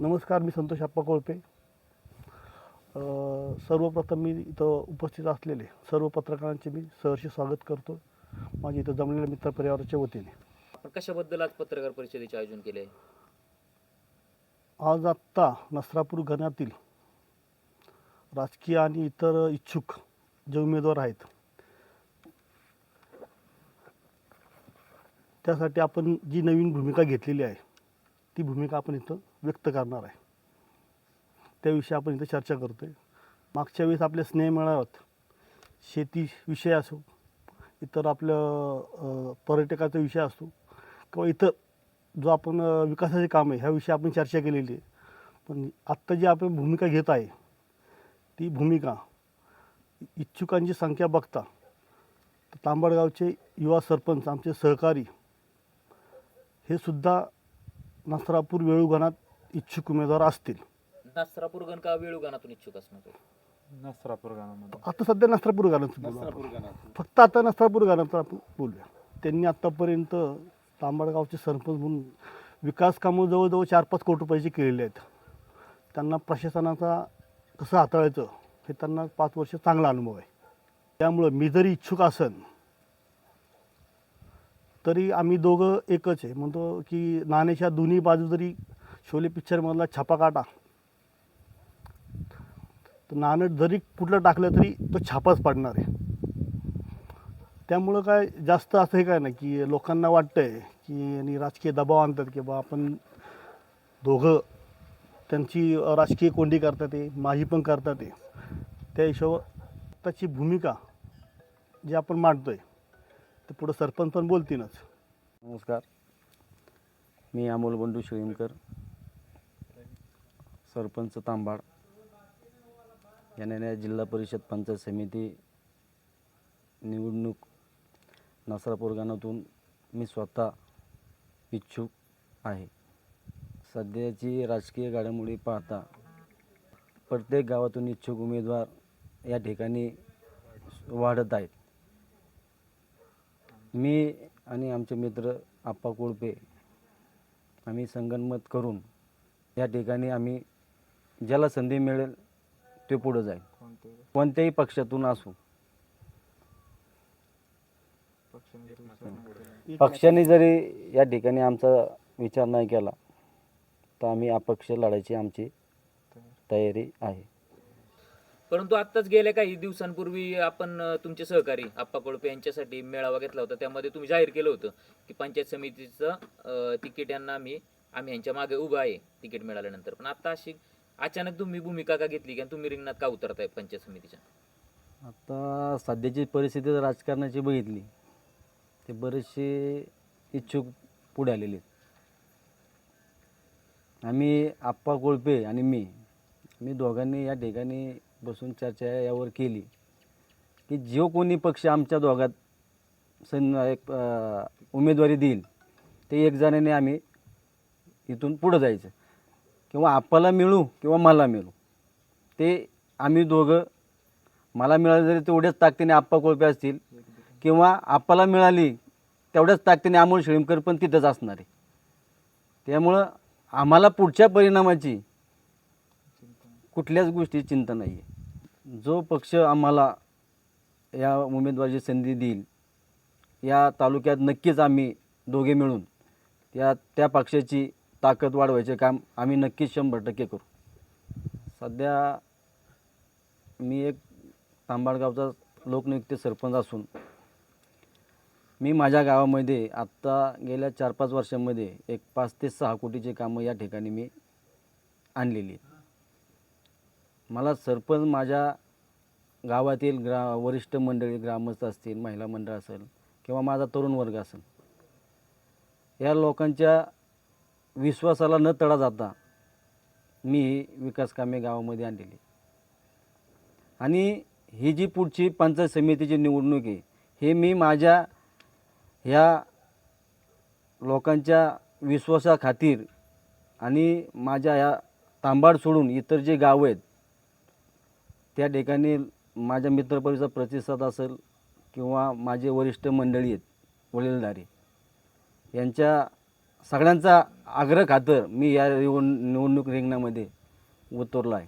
नमस्कार मी संतोष आप्पा कोळपे. सर्वप्रथम मी इथं उपस्थित असलेले सर्व पत्रकारांचे मी सहर्ष स्वागत करतो माझ्या इथं जमलेल्या मित्र परिवाराच्या वतीने. आपण कशाबद्दल आज पत्रकार परिषदेचे आयोजन केले? आहे आज आत्ता नसरापूर घरातील राजकीय आणि इतर इच्छुक जे उमेदवार आहेत त्यासाठी आपण जी नवीन भूमिका घेतलेली आहे ती भूमिका आपण इथं व्यक्त करणार आहे. त्याविषयी आपण इथं चर्चा करतो आहे मागच्या वेळेस आपल्या स्नेह मेळाव्यात शेती विषय असो इतर आपलं पर्यटकाचा विषय असो किंवा इतर जो आपण विकासाचे काम आहे ह्याविषयी आपण चर्चा केलेली आहे. पण आत्ता जी आपण भूमिका घेत आहे ती भूमिका इच्छुकांची संख्या बघता तर तांबडगावचे युवा सरपंच आमचे सहकारी हे सुद्धा नसरापूर वेळुगणात इच्छुक उमेदवार असतील. नसरापूर गण का वेळुगानातून इच्छुक असणार? तो? नसरापूर गावामध्ये आता सध्या नसरापूर गाण्याचं बोलू आपण. फक्त आता नसरापूर गाण्याचं आपण बोलूया. त्यांनी आत्तापर्यंत तांबडगावचे सरपंच म्हणून विकास कामं जवळजवळ चार पाच कोटी रुपयाची केलेले आहेत. त्यांना प्रशासनाचा कसं हाताळायचं हे त्यांना पाच वर्ष चांगला अनुभव आहे. त्यामुळं मी जरी इच्छुक असन तरी आम्ही दोघं एकच आहे. म्हणतो की नाण्याच्या दोन्ही बाजू जरी शोले पिक्चरमधला छापा काटा. तर नाणं जरी कुठलं टाकलं तरी तो छापाच पाडणार आहे. त्यामुळं काय जास्त असं हे काय नाही की लोकांना वाटतंय की आणि राजकीय दबाव आणतात की बा आपण दोघं त्यांची राजकीय कोंडी करतात आहे माझी पण करतात आहे त्या हिशोब त्याची भूमिका जी आपण मांडतोय ते पुढं सरपंच पण बोलतीलच. नमस्कार. मी अमोल बंडू शिळीमकर. सरपंच तांबाड यांना जिल्हा परिषद पंचायत समिती निवडणूक नसरापूर गावातून मी स्वतः इच्छुक आहे. सध्याची राजकीय घडामोडी पाहता प्रत्येक गावातून इच्छुक उमेदवार या ठिकाणी वाढत आहेत. मी आणि आमचे मित्र आप्पा कोळपे आम्ही संगनमत करून या ठिकाणी आम्ही ज्याला संधी मिळेल ते पुढं जाईल. कोणते कोणत्याही पक्षातून असू. पक्षाने जर विचार नाही केला. पक्षाने जरी या ठिकाणी आमचा विचार नाही केला तर आम्ही अपक्ष लढायची आमची तयारी आहे. परंतु आत्ताच गेल्या काही दिवसांपूर्वी आपण अं, तुमचे सहकारी आप्पा कोळपे यांच्यासाठी मेळावा घेतला होता. त्यामध्ये तुम्ही जाहीर केलं होतं की पंचायत समितीचं अं, तिकीट यांना आम्ही आम्ही यांच्या मागे उभं आहे तिकीट मिळाल्यानंतर. पण आता अशी अचानक तुम्ही भूमिका का घेतली की तुम्ही रिंगणात का उतरताय पंचायत समितीच्या? आता सध्याची परिस्थिती जर राजकारणाची बघितली. ते बरेचसे इच्छुक पुढे आलेले आहेत. आम्ही आप्पा कोळपे आणि मी मी दोघांनी या ठिकाणी बसून चर्चा यावर केली की जो कोणी पक्ष आमच्या दोघात सं एक उमेदवारी देईल ते एक जणाने आम्ही इथून पुढं जायचं. किंवा आप्पाला मिळू किंवा मला मिळू. ते आम्ही दोघं मला मिळालं तरी तेवढ्याच ताकदीने आप्पा कोळपे असतील किंवा आप्पाला मिळाली तेवढ्याच ताकदीने अमोल शेळीमकर पण तिथंच असणार आहे. त्यामुळं आम्हाला पुढच्या परिणामाची कुठल्याच गोष्टी चिंता नाही आहे जो पक्ष आम्हाला या उमेदवाराची संधी देईल या तालुक्यात नक्कीच आम्ही दोघे मिळून त्या त्या पक्षाची ताकद वाढवायचे काम आम्ही नक्कीच शंभर टक्के करू. सध्या मी एक तांबाडगावचा लोकनियुक्त सरपंच असून मी माझ्या गावामध्ये आत्ता गेल्या चार पाच वर्षांमध्ये एक पाच ते सहा कोटीची कामं या ठिकाणी मी आणलेली आहेत. मला सरपंच माझ्या गावातील ग्रा वरिष्ठ मंडळी ग्रामस्थ असतील महिला मंडळ असेल किंवा माझा तरुण वर्ग असेल या लोकांच्या विश्वासाला न तडा जाता मी ही विकास कामे गावामध्ये आणलेली. आणि ही जी पुढची पंचायत समितीची निवडणूक आहे हे मी माझ्या ह्या लोकांच्या विश्वासाखातीर आणि माझ्या ह्या तांबाड सोडून इतर जे गावं आहेत त्या ठिकाणी माझ्या मित्रपरिचा प्रतिसाद असेल किंवा माझे वरिष्ठ मंडळी आहेत वडीलधारी यांच्या सगळ्यांचा आग्रह खातर मी या निवड निवडणूक रिंगणामध्ये उतरलो आहे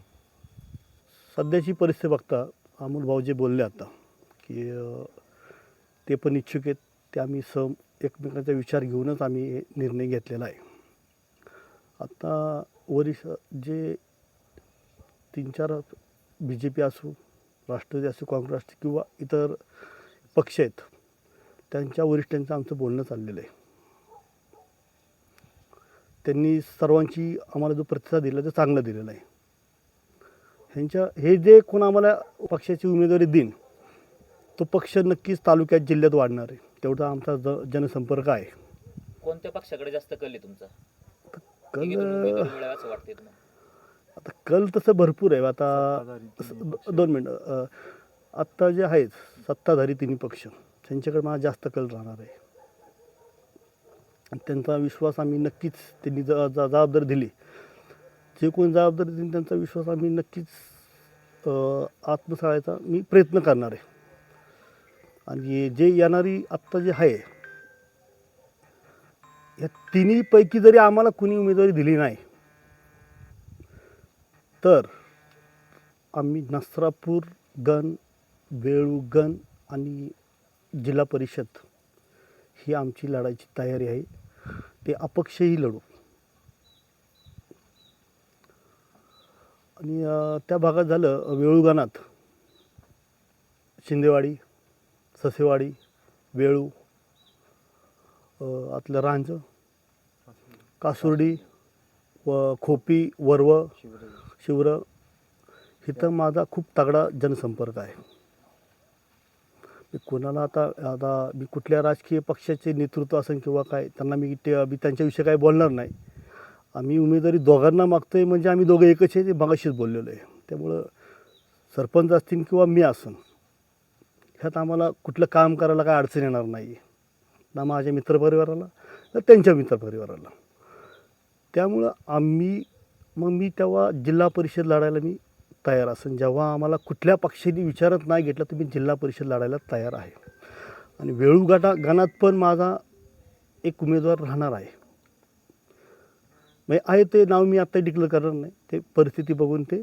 सध्याची परिस्थिती बघता अमोल भाऊ जे बोलले आता की ते पण इच्छुक आहेत ते आम्ही सम एकमेकांचा विचार घेऊनच आम्ही हे निर्णय घेतलेला आहे. आता वरिष्ठ जे तीन चार बी जे पी असो राष्ट्रवादी असो काँग्रेस किंवा इतर पक्ष आहेत त्यांच्या वरिष्ठांचं आमचं बोलणं चाललेलं आहे. त्यांनी सर्वांची आम्हाला जो प्रतिसाद दिला तो चांगला दिलेला आहे. ह्यांच्या हे जे कोण आम्हाला पक्षाची उमेदवारी देईन तो पक्ष नक्कीच तालुक्यात जिल्ह्यात वाढणार आहे. तेवढा आमचा ज जनसंपर्क आहे. कोणत्या पक्षाकडे जास्त कल आहे तुमचा? कल असं आता कल तसं भरपूर आहे. आता. दोन मिनटं अ, आत्ता जे आहेत सत्ताधारी तिन्ही पक्ष त्यांच्याकडे मला जास्त कल राहणार आहे. आणि त्यांचा विश्वास आम्ही नक्कीच त्यांनी ज जबाबदारी दिली. जे कोण जबाबदारी देईन त्यांचा विश्वास आम्ही नक्कीच आत्मसाळायचा मी प्रयत्न करणार आहे. आणि जे येणारी आत्ता जे आहे या तिन्हीपैकी जरी आम्हाला कुणी उमेदवारी दिली नाही तर आम्ही नसरापूर गण वेळू गण आणि जिल्हा परिषद ही आमची लढायची तयारी आहे. ते अपक्षही लढू. आणि त्या भागात झालं वेळूगाणात शिंदेवाडी ससेवाडी वेळू आतलं रांज कासुर्डी व खोपी वरव शिवर. इथं माझा खूप तगडा जनसंपर्क आहे. कोणाला आता आता मी कुठल्या राजकीय पक्षाचे नेतृत्व असेल किंवा काय त्यांना मी ते मी त्यांच्याविषयी काही बोलणार नाही. आम्ही उमेदवारी दोघांना मागतो आहे म्हणजे आम्ही दोघं एकच आहे ते मगाशीच बोललेलो आहे. त्यामुळं सरपंच असतील किंवा मी असन ह्यात आम्हाला कुठलं काम करायला काय अडचण येणार नाही. ना माझ्या मित्रपरिवाराला ना त्यांच्या मित्रपरिवाराला. त्यामुळं आम्ही मग मी तेव्हा जिल्हा परिषद लढायला मी तयार असेल जेव्हा आम्हाला कुठल्या पक्षाने विचारत नाही घेतलं तर मी जिल्हा परिषद लढायला तयार आहे. आणि वेळू गटा गणात पण माझा एक उमेदवार राहणार आहे. म्हणजे आहे ते नाव मी आत्ता डिक्लेअर करणार नाही. ते परिस्थिती बघून ते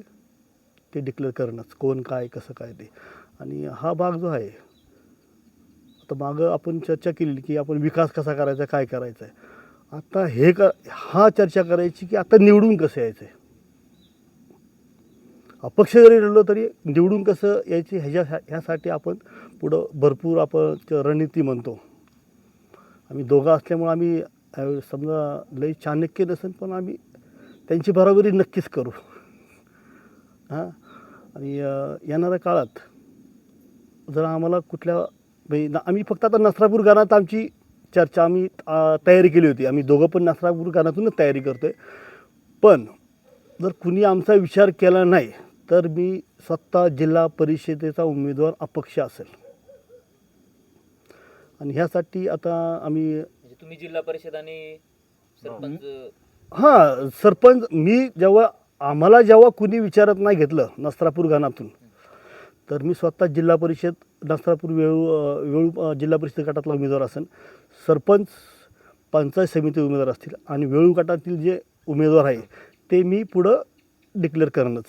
ते डिक्लेअर करणंच कोण काय कसं काय ते. आणि हा भाग जो आहे आता मागं आपण चर्चा केली की आपण विकास कसा करायचा काय करायचा आहे. आता हे क हा चर्चा करायची की आता निवडून कसं यायचं आहे अपक्ष जरी लढलो तरी निवडून कसं यायची ह्याच्या ह्या- ह्यासाठी आपण पुढं भरपूर आपण रणनीती म्हणतो. आम्ही दोघं असल्यामुळं आम्ही समजा लई चाणक्य नसेल पण आम्ही त्यांची बरोबरी नक्कीच करू. हां? आणि येणाऱ्या काळात जर आम्हाला कुठल्या म्हणजे ना- आम्ही फक्त आता नसरापूर गाण्यात आमची चर्चा आम्ही तयारी केली होती. आम्ही दोघं पण नसरापूर गाण्यातूनच तयारी करतो आहे पण जर कुणी आमचा विचार केला नाही तर मी स्वतः जिल्हा परिषदेचा उमेदवार अपक्ष असेल. आणि ह्यासाठी आता आम्ही म्हणजे तुम्ही जिल्हा परिषद आणि सरपंच हां सरपंच मी जेव्हा आम्हाला जेव्हा कुणी विचारत नाही घेतलं नसरापूर गाणातून तर मी स्वतः जिल्हा परिषद नसरापूर वेळू वेळू जिल्हा परिषद गटातला उमेदवार असेल. सरपंच पंचायत समिती उमेदवार असतील आणि वेळू गटातील जे उमेदवार आहे ते मी पुढं डिक्लेअर करणंच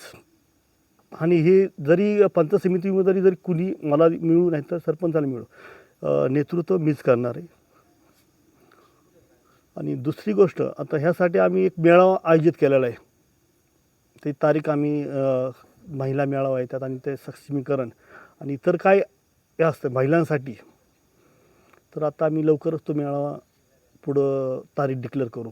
आणि हे जरी पंचायत समिती जरी जरी कुणी मला मिळू नाही तर सरपंचाला मिळू. नेतृत्व मीच करणार आहे. आणि दुसरी गोष्ट आता ह्यासाठी आम्ही एक मेळावा आयोजित केलेला आहे. ती तारीख आम्ही महिला मेळावा आहे त्यात आणि ते सक्षमीकरण आणि इतर काय हे असतं महिलांसाठी. तर आता आम्ही लवकरच तो मेळावा पुढं तारीख डिक्लेअर करू.